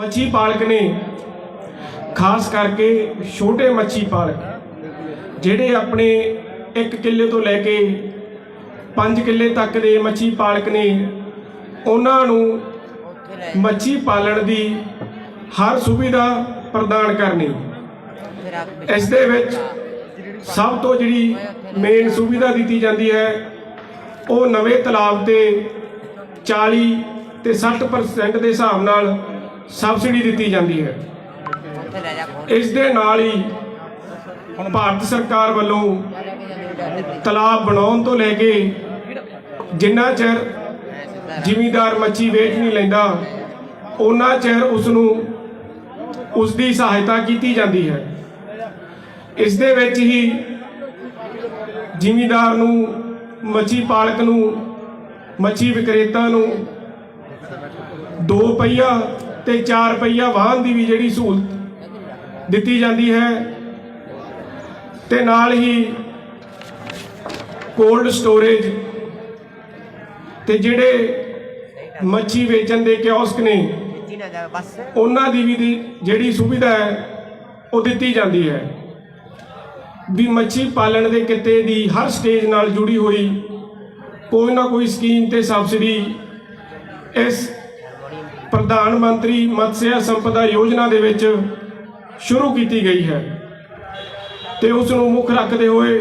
ਮੱਛੀ ਪਾਲਕ ਨੇ, ਖਾਸ ਕਰਕੇ ਛੋਟੇ ਮੱਛੀ ਪਾਲਕ, ਜਿਹੜੇ ਆਪਣੇ 1 ਕਿੱਲੇ ਤੋਂ ਲੈ ਕੇ 5 ਕਿੱਲੇ ਤੱਕ ਦੇ ਮੱਛੀ ਪਾਲਕ ਨੇ, ਉਹਨਾਂ ਨੂੰ ਮੱਛੀ ਪਾਲਣ ਦੀ ਹਰ ਸੁਵਿਧਾ ਪ੍ਰਦਾਨ ਕਰਨੀ। ਇਸ ਦੇ ਵਿੱਚ ਸਭ ਤੋਂ ਜਿਹੜੀ ਮੇਨ ਸੁਵਿਧਾ ਦਿੱਤੀ ਜਾਂਦੀ ਹੈ, ਉਹ ਨਵੇਂ ਤਲਾਬ ਤੇ 40 ਤੇ 60% ਦੇ ਹਿਸਾਬ ਨਾਲ ਸਬਸਿਡੀ ਦਿੱਤੀ ਜਾਂਦੀ ਹੈ। ਇਸ ਦੇ ਨਾਲ ਹੀ ਭਾਰਤ ਸਰਕਾਰ ਵੱਲੋਂ ਤਲਾਬ ਬਣਾਉਣ ਤੋਂ ਲੈ ਕੇ ਜਿੰਨਾ ਚਿਰ ਜ਼ਿਮੀਦਾਰ ਮੱਛੀ ਵੇਚ ਨਹੀਂ ਲੈਂਦਾ ਉਹਨਾਂ ਚਿਰ ਉਸ ਨੂੰ ਉਸ ਦੀ ਸਹਾਇਤਾ ਕੀਤੀ ਜਾਂਦੀ ਹੈ। ਇਸ ਦੇ ਵਿੱਚ ਹੀ ਜ਼ਿਮੀਦਾਰ ਨੂੰ, ਮੱਛੀ ਪਾਲਕ ਨੂੰ, ਮੱਛੀ ਵਿਕਰੇਤਾ ਨੂੰ ਦੋ ਪਹੀਆ ਤੇ ਚਾਰ ਰੁਪਈਆ ਵਾਹਨ ਦੀ ਵੀ ਜਿਹੜੀ ਸਹੂਲਤ ਦਿੱਤੀ ਜਾਂਦੀ ਹੈ। ਤੇ ਨਾਲ ਹੀ ਕੋਲਡ ਸਟੋਰੇਜ ਤੇ ਜਿਹੜੇ ਮੱਛੀ ਵੇਚਣ ਦੇ ਕਿਓਸਕ ਨੇ, ਉਹਨਾਂ ਦੀ ਵੀ ਦੀ ਜਿਹੜੀ ਸੁਵਿਧਾ ਹੈ, ਉਹ ਦਿੱਤੀ ਜਾਂਦੀ ਹੈ। ਵੀ ਮੱਛੀ ਪਾਲਣ ਦੇ ਕਿੱਤੇ ਦੀ ਹਰ ਸਟੇਜ ਨਾਲ ਜੁੜੀ ਹੋਈ ਕੋਈ ਨਾ ਕੋਈ ਸਕੀਮ ਤੇ ਸਬਸਿਡੀ ਇਸ ਪ੍ਰਧਾਨ ਮੰਤਰੀ ਮਤਸਿਆ ਸੰਪਦਾ ਯੋਜਨਾ ਦੇ ਵਿੱਚ ਸ਼ੁਰੂ ਕੀਤੀ ਗਈ ਹੈ ਤੇ ਉਸ ਨੂੰ ਮੁੱਖ ਰੱਖਦੇ ਹੋਏ